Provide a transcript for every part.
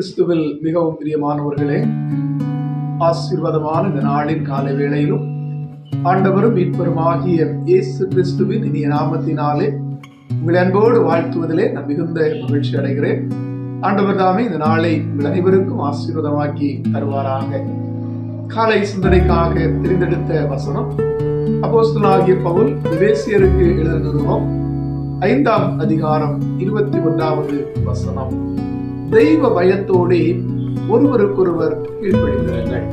கிறிஸ்துவில் மிகவும் பிரியமானவர்களே ஆசீர்வாதமான இந்த நாளின் காலை வேளையிலும் ஆண்டவரும் மீட்பருமாகிய இயேசு கிறிஸ்துவின் இனிய நாமத்தினாலே உங்களை அன்போடு வாழ்த்துவதிலே நான் மிகுந்த மகிழ்ச்சி அடைகிறேன். ஆண்டவர் தாமே இந்த நாளை உங்கள் அனைவருக்கும் ஆசீர்வாதமாக்கி தருவாராக. காலை சிந்தனைக்காக தெரிந்தெடுத்த வசனம் அப்போஸ்தலனாகிய பவுல் விவேசியருக்கு எழுதின ஐந்தாம் அதிகாரம் இருபத்தி ஒன்றாவது வசனம். தெய்வ பயத்தோடே ஒருவருக்கொருவர் கீழ்ப்படுகிறார்கள்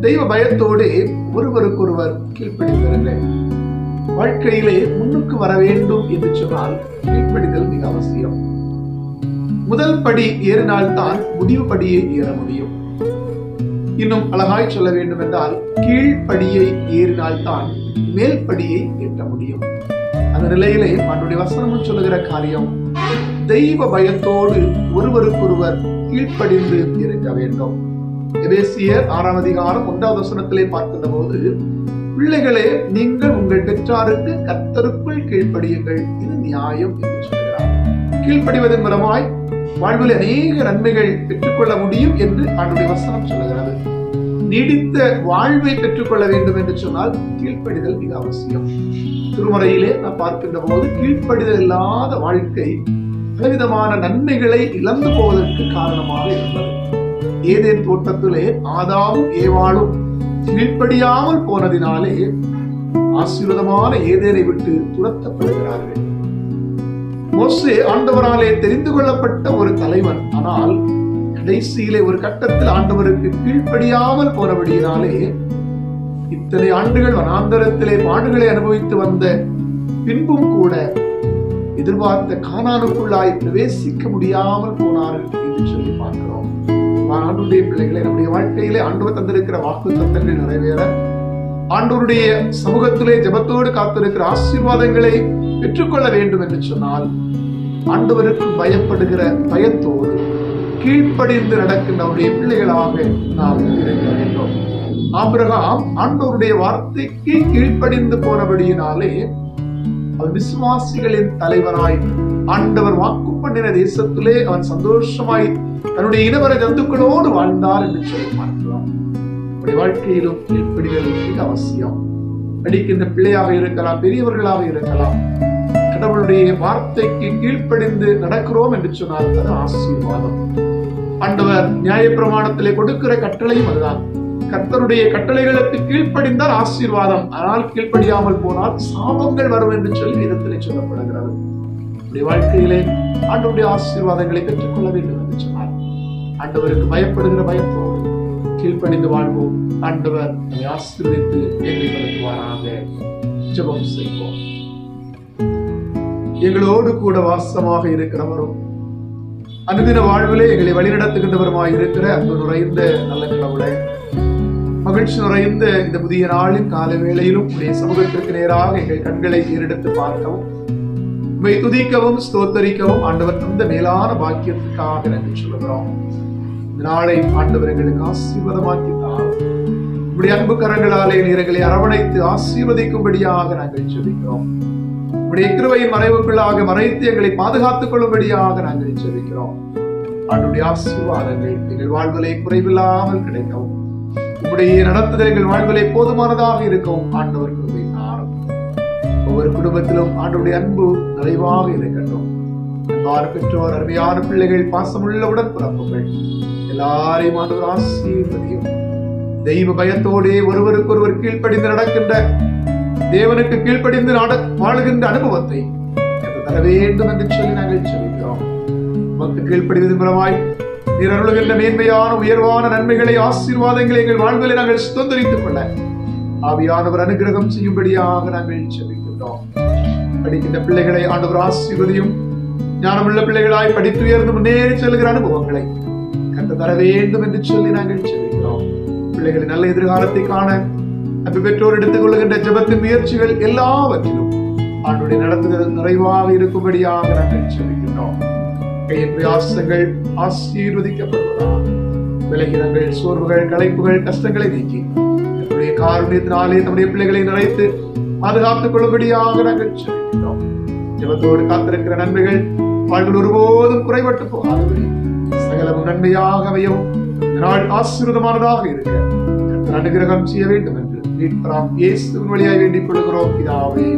தெய்வ பயத்தோடு ஒருவருக்கொருவர் கீழ்ப்படுகிறார்கள் வாழ்க்கையிலே முன்னுக்கு வர வேண்டும் என்று சொன்னால் கீழ்ப்படிதல் மிக அவசியம். முதல் படி ஏறினால்தான் முடிவு படியை ஏற முடியும். இன்னும் அழகாய் சொல்ல வேண்டும் என்றால் கீழ்ப்படியை ஏறினால்தான் மேல் படியை எட்ட முடியும். அந்த நிலையிலே அவனுடைய வசனமும் சொல்லுகிற காரியம் தெய்வ பயத்தோடு ஒருவருக்கொருவர் கீழ்ப்படிந்து இருக்க வேண்டும். எபேசியர் ஆறாம் அதிகாரம் ஒன்றாவது வசனத்திலே பார்க்கின்ற போது பிள்ளைகளே நீங்கள் உங்கள் பெற்றாருக்கு கர்த்தருக்குள் கீழ்ப்படியுங்கள். இது நியாயம் என்று சொல்கிறார். கீழ்ப்படிவதன் மூலமாய் வாழ்வில் அநேக நன்மைகள் பெற்றுக்கொள்ள முடியும் என்று அவனுடைய வசனம் சொல்லுகிறது. நீடித்த வாழ்வை பெற்றுக்கொள்ள வேண்டும் என்று சொன்னால் கீழ்ப்படிதல் மிக அவசியம். திருமறையிலே நாம் பார்க்கின்ற போது கீழ்ப்படிதல் இல்லாத வாழ்க்கை பலவிதமான நன்மைகளை இழந்து போவதற்கு காரணமாக இருந்தது. ஏதேன் தோட்டத்திலே ஆதாவும் ஏவாளும் கீழ்ப்படியாமல் போனதினாலே ஆசீர்வாதமான ஏதேனை விட்டு துரத்தப்படுகிறார்கள். மோசே ஆண்டவராலே தெரிந்து கொள்ளப்பட்ட ஒரு தலைவன். ஆனால் கடைசியிலே ஒரு கட்டத்தில் ஆண்டவருக்கு கீழ்ப்படியாமல் போனபடியினாலே இத்தனை ஆண்டுகள் வனாந்தரத்திலே பாடுகளை அனுபவித்து வந்த பின்பும் கூட எதிர்பார்த்த காணானுக்குள்ளாய் பிரவேசிக்க முடியாமல் போனார்கள் என்று சொல்லி பார்க்கிறோம். ஆண்டுடைய பிள்ளைகளை நம்முடைய வாழ்க்கையிலே ஆண்டவர் தந்திருக்கிற வாக்கு தத்தங்கள் நிறைவேற ஆண்டவருடைய சமூகத்திலே ஜபத்தோடு காத்திருக்கிற ஆசீர்வாதங்களை பெற்றுக்கொள்ள வேண்டும் என்று சொன்னால் ஆண்டவருக்கு பயப்படுகிற பயத்தோடு கீழ்ப்படிந்து நடக்கின்ற அவருடைய பிள்ளைகளாக நாம் இருக்க வேண்டும். ஆபிரகாம் ஆண்டவருடைய வார்த்தைக்கு கீழ்ப்படிந்து போனபடியினாலே அவன் விசுவாசிகளின் தலைவனாய் ஆண்டவர் வாக்கு பண்ணின தேசத்திலே அவன் சந்தோஷமாய் தன்னுடைய இனவர ஜந்துக்களோடு வாழ்ந்தார் என்று சொல்லி பார்க்கிறோம். நம்முடைய வாழ்க்கையிலும் கீழ்ப்படிதல் மிக அவசியம். படிக்கின்ற பிள்ளையாக இருக்கலாம் பெரியவர்களாக இருக்கலாம் கடவுளுடைய வார்த்தைக்கு கீழ்ப்படிந்து நடக்கிறோம் என்று சொன்னால் அது ஆசீர்வாதம். ஆண்டவர் நியாயப்பிரமாணத்திலே கொடுக்கிற கட்டளையும் அதுதான். கர்த்தருடைய கட்டளைகளுக்கு கீழ்ப்படிந்தால் ஆசீர்வாதம். ஆனால் கீழ்ப்படியாமல் போனால் சாபங்கள் வரும் என்று சொல்லி வேதத்திலே சொல்லப்படுகிறது. நம்முடைய வாழ்க்கையிலே ஆண்டவருடைய ஆசீர்வாதங்களை பெற்றுக்கொள்ள வேண்டும் என்று சொன்னார். ஆண்டவருக்கு பயப்படுகிற பயத்தோடு கீழ்ப்படிந்து வாழ்வோம். ஆண்டவர் நம்மை ஆசீர்வதித்து எங்களை நடத்துவாராக செய்வோம். எங்களோடு கூட வாசமாக இருக்கிறவரும் அனுதின வாழ்விலே எங்களை வழிநடத்துகின்றவருமாய் இருக்கிற அன்பு நுழைந்த நல்ல கடவுளை மகிழ்ச்சி நிறைந்த இந்த புதிய நாளின் கால வேளையிலும் உடைய சமூகத்திற்கு நேராக எங்கள் கண்களை ஏறெடுத்து பார்க்கவும் உண்மை துதிக்கவும் ஸ்தோத்தரிக்கவும் ஆண்டவர் தந்த மேலான பாக்கியத்துக்காக நன்றி சொல்லுகிறோம். இந்த நாளை ஆண்டவர் எங்களுக்கு ஆசீர்வாதமாக்கி தாரும். உடைய அன்பு கரங்களாலே நீரங்களை அரவணைத்து ஆசீர்வதிக்கும்படியாக நாங்கள் ஜெபிக்கிறோம். உடைய கிருவை மறைவுக்குள்ளாக மறைத்து எங்களை பாதுகாத்துக் கொள்ளும்படியாக நாங்கள் ஜெபிக்கிறோம். ஆண்டுடைய ஆசீர்வாதங்கள் எங்கள் வாழ்விலை குறைவில்லாமல் கிடைக்கவும். உங்களுடைய நடத்துதல்கள் எங்கள் போதுமானதாக இருக்கும் ஆண்டவர் கிருபை ஒவ்வொரு குடும்பத்திலும் ஆண்டவருடைய அன்பு நிறைவாக இருக்கட்டும். எல்லாரு பெற்றோர் அருமையான பிள்ளைகள் பாசமுள்ள உடன்பிறப்புகள் எல்லாரையும் ஆண்டவர் ஆசீர்வதியும். தெய்வ பயத்தோடே ஒருவருக்கொருவர் கீழ்ப்படிந்து நடக்கின்ற தேவனுக்கு கீழ்ப்படிந்து நட வாழுகின்ற அனுபவத்தை தர வேண்டும் என்று சொல்லி நாங்கள் சொல்கிறோம் நமக்கு கீழ்ப்படிவதன் மூலமாய் நீர் அருளுகின்ற மேன்மையான உயர்வான நன்மைகளை ஆசீர்வாதங்களை எங்கள் வாழ்வில் நாங்கள் சுதந்திரித்துக் கொள்ள. ஆவியானவர் அனுகிரகம் செய்யும்படியாக நாங்கள் செபிக்கின்றோம் படிக்கின்ற பிள்ளைகளை ஆண்டவர் ஆசீர்வதியும். ஞானமுள்ள பிள்ளைகளாய் படித்து உயர்ந்து முன்னேறி செல்கிற அனுபவங்களை கண்டு தர வேண்டும் என்று சொல்லி நாங்கள் செபிக்கிறோம் பிள்ளைகளின் நல்ல எதிர்காலத்தை காண அன்பு பெற்றோர் எடுத்துக் கொள்கின்ற ஜபத்தின் முயற்சிகள் எல்லாவற்றிலும் ஆண்டுடைய நடத்துகிறது நிறைவாக இருக்கும்படியாக நாங்கள் செபிக்கின்றோம் கையின் பிரயாசங்கள் ஆசீர்வதிக்கப்படுவதாக விலகினங்கள் சோர்வுகள் களைப்புகள் கஷ்டங்களை நீக்கி. நம்முடைய காருண்யத்தினாலே நம்முடைய பிள்ளைகளை நினைத்து பாதுகாத்துக் கொள்ளும்படியாக நாங்கள் செபிக்கின்றோம் ஜபத்தோடு காத்திருக்கிற நன்மைகள் வாழ்வில் ஒருபோதும் குறைபட்டு போகாதபடி சகலமும் நன்மையாக அமையும் நாள் ஆசீர்வாதமானதாக இருக்க. அனுகிரகம் செய்ய வேண்டும் என்று மீட்பராம் இயேசுவின் வழியாய் வேண்டிக் கொள்கிறோம். இதாவே